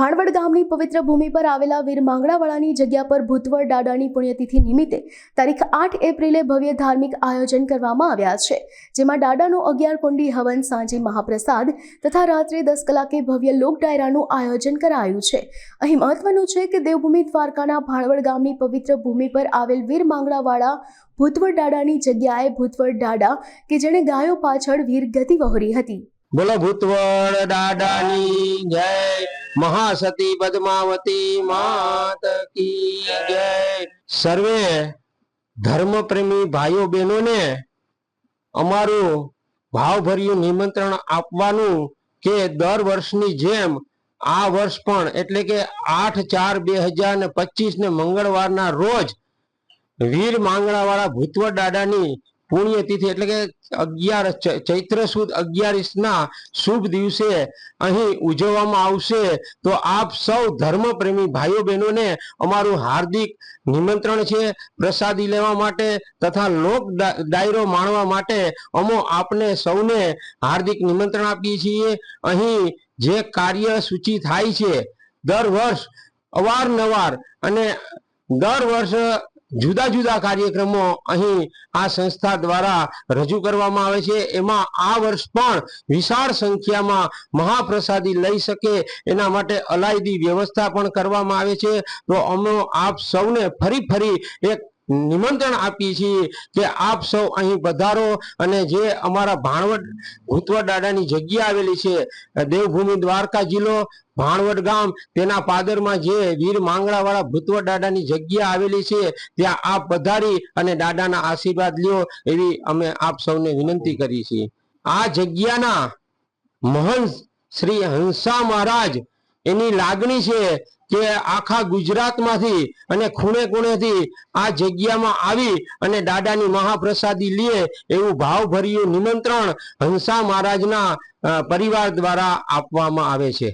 ભાણવડ ગામની પવિત્ર ભૂમિ પર આવેલા વીર માંગડાવાળાની જગ્યા પર ભૂતવળ દાદાની પુણ્યતિથિ નિમિત્તે તારીખ આઠ એપ્રિલે ભવ્ય ધાર્મિક આયોજન કરવામાં આવ્યા છે, જેમાં દાદાનો અગિયાર કુંડી હવન સાંજે મહાપ્રસાદ તથા રાત્રે દસ કલાકે ભવ્ય લોક ડાયરાનું આયોજન કરાયું છે. અહીં મહત્વનું છે કે દેવભૂમિ દ્વારકાના ભાણવડ ગામની પવિત્ર ભૂમિ પર આવેલ વીર માંગડાવાળા ભૂતવળ દાદાની જગ્યાએ ભૂતવળ દાડા કે જેણે ગાયો પાછળ વીર ગતિ વહોરી હતી. બોલો ભૂતવળ દાદાની જય. મહાસતી પદ્માવતી માત કી જય. સર્વે ધર્મ પ્રેમી ભાઈઓ બહેનોને અમારું ભાવભર્યું નિમંત્રણ આપવાનું કે દર વર્ષની જેમ આ વર્ષ પણ એટલે કે આઠ ચાર બે હજાર ને પચીસ ને મંગળવારના રોજ વીર માંગણાવાળા ભૂતવળ દાદાની પુણ્યતિથિ એટલે કે અગિયાર ચૈત્ર સુદ અગિયારીસ ના શુભ દિવસે અહીં ઉજવવામાં આવશે. તો આપ સૌ ધર્મ પ્રેમી ભાઈઓ બહેનોને અમારું હાર્દિક નિમંત્રણ છે, પ્રસાદી લેવા માટે તથા લોક ડાયરો માણવા માટે અમો આપને સૌને હાર્દિક નિમંત્રણ આપીએ છીએ. અહીં જે કાર્ય સૂચિ થાય છે, દર વર્ષ અવારનવાર અને દર વર્ષ જુદા જુદા કાર્યક્રમો અહીં આ સંસ્થા દ્વારા રજૂ કરવામાં આવે છે. એમાં આ વર્ષ પણ વિશાળ સંખ્યામાં મહાપ્રસાદી લઈ શકે એના માટે અલાયદી વ્યવસ્થા પણ કરવામાં આવે છે. તો અમે આપ સૌને ફરી ફરી એક નિમંત્રણ આપીએ છીએ કે આપ સૌ અહીં પધારો અને જે અમારા ભાણવડ ભૂતવડ દાદાની જગ્યા આવેલી છે, દેવભૂમિ દ્વારકા જિલ્લો ભાણવડ ગામ, તેના પાદરમાં જે વીર માંગણાવાળા ભૂતવડ દાદાની જગ્યા આવેલી છે, ત્યાં આપ પધારી અને દાદાના આશીર્વાદ લ્યો એવી અમે આપ સૌને વિનંતી કરી છીએ. આ જગ્યાના મહંત શ્રી હંસા મહારાજ એની લાગણી છે કે આખા ગુજરાતમાંથી અને ખૂણે ખૂણેથી આ જગ્યામાં આવી અને દાદાની મહાપ્રસાદી લે એવું ભાવભર્યું નિમંત્રણ હંસા મહારાજના પરિવાર દ્વારા આપવામાં આવે છે.